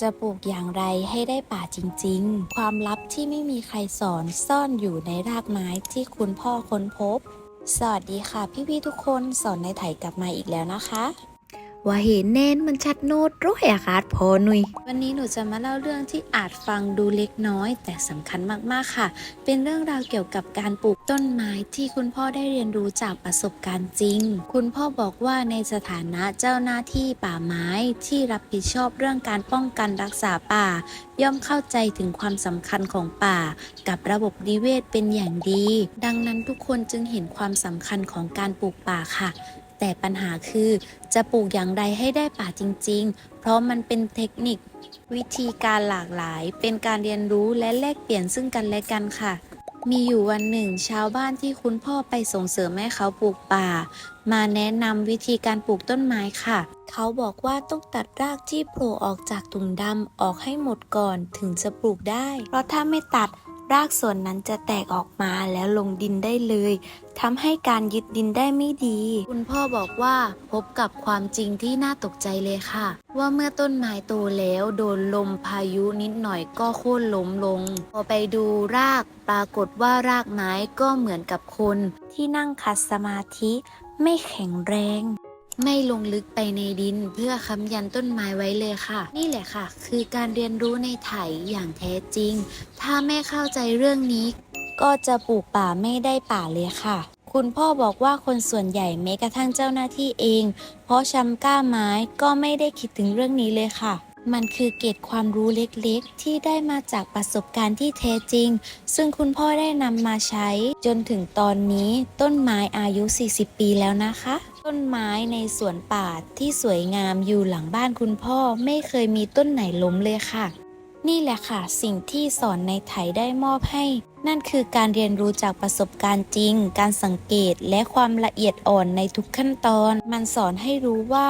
จะปลูกอย่างไรให้ได้ป่าจริงๆ ความลับที่ไม่มีใครสอนซ่อนอยู่ในรากไม้ที่คุณพ่อค้นพบ สวัสดีค่ะพี่ๆทุกคนสอนในไถกลับมาอีกแล้วนะคะ ว่าเห็นแน่นมันชัดโนดร้อยอากาศพอหนุยวันนี้หนูจะมาเล่าเรื่องที่อาจฟังดูเล็กน้อย แต่สำคัญมากๆค่ะ เป็นเรื่องราวเกี่ยวกับการปลูกต้นไม้ที่คุณพ่อได้เรียนรู้จากประสบการณ์จริง คุณพ่อบอกว่าในสถานะเจ้าหน้าที่ป่าไม้ที่รับผิดชอบเรื่องการป้องกันรักษาป่า ย่อมเข้าใจถึงความสำคัญของป่า กับระบบนิเวศเป็นอย่างดี ดังนั้นทุกคนจึงเห็นความสำคัญของการปลูกป่าค่ะ แต่ปัญหาคือจะปลูกอย่างไรให้ได้ป่าจริง ๆ เพราะมันเป็นเทคนิค วิธีการหลากหลาย เป็นการเรียนรู้และแลกเปลี่ยนซึ่งกันและกันค่ะ มีอยู่วันหนึ่ง ชาวบ้านที่คุณพ่อไปส่งเสริมให้เขาปลูกป่า มาแนะนำวิธีการปลูกต้นไม้ค่ะ เขาบอกว่าต้องตัดรากที่โผล่ออกจากถุงดำออกให้หมดก่อนถึงจะปลูกได้ เพราะถ้าไม่ตัด รากส่วนนั้นจะแตกออกมาแล้วลงดินได้เลยทำให้การยึดดินได้ไม่ดี คุณพ่อบอกว่าพบกับความจริงที่น่าตกใจเลยค่ะ ว่าเมื่อต้นไม้โตแล้วโดนลมพายุนิดหน่อยก็โค่นล้มลง พอไปดูรากปรากฏว่ารากไม้ก็เหมือนกับคน ที่นั่งขัดสมาธิไม่แข็งแรง ไม่ลงลึกไปในดินเพื่อค้ำยันต้นไม้ไว้เลยค่ะ นี่แหละค่ะ คือการเรียนรู้ในไถอย่างแท้จริง ถ้าไม่เข้าใจเรื่องนี้ ก็จะปลูกป่าไม่ได้ป่าเลยค่ะ คุณพ่อบอกว่าคนส่วนใหญ่แม้กระทั่งเจ้าหน้าที่เอง เพราะชำกล้าไม้ก็ไม่ได้คิดถึงเรื่องนี้เลยค่ะ มันคือเกร็ดความรู้เล็กๆ ที่ได้มาจากประสบการณ์ที่แท้จริง ซึ่งคุณพ่อได้นำมาใช้ จนถึงตอนนี้ต้นไม้อายุ 40 ปีแล้วนะคะ ต้นไม้ในสวนป่าที่สวยงามอยู่หลังบ้านคุณพ่อไม่เคยมีต้นไหนล้มเลยค่ะ นี่แหละค่ะ สิ่งที่สอนในไถได้มอบให้ นั่นคือการเรียนรู้จากประสบการณ์จริง การสังเกตและความละเอียดอ่อนในทุกขั้นตอน มันสอนให้รู้ว่า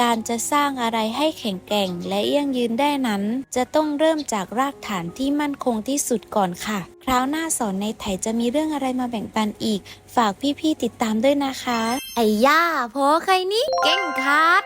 การจะสร้างอะไรให้แข็งแกร่งและยั่งยืนได้นั้น จะต้องเริ่มจากรากฐานที่มั่นคงที่สุดก่อนค่ะ คราวหน้าสอนในไถจะมีเรื่องอะไรมาแบ่งปันอีก ฝากพี่ๆติดตามด้วยนะคะ ไอ้ย่าพใครนี้เก่งคัด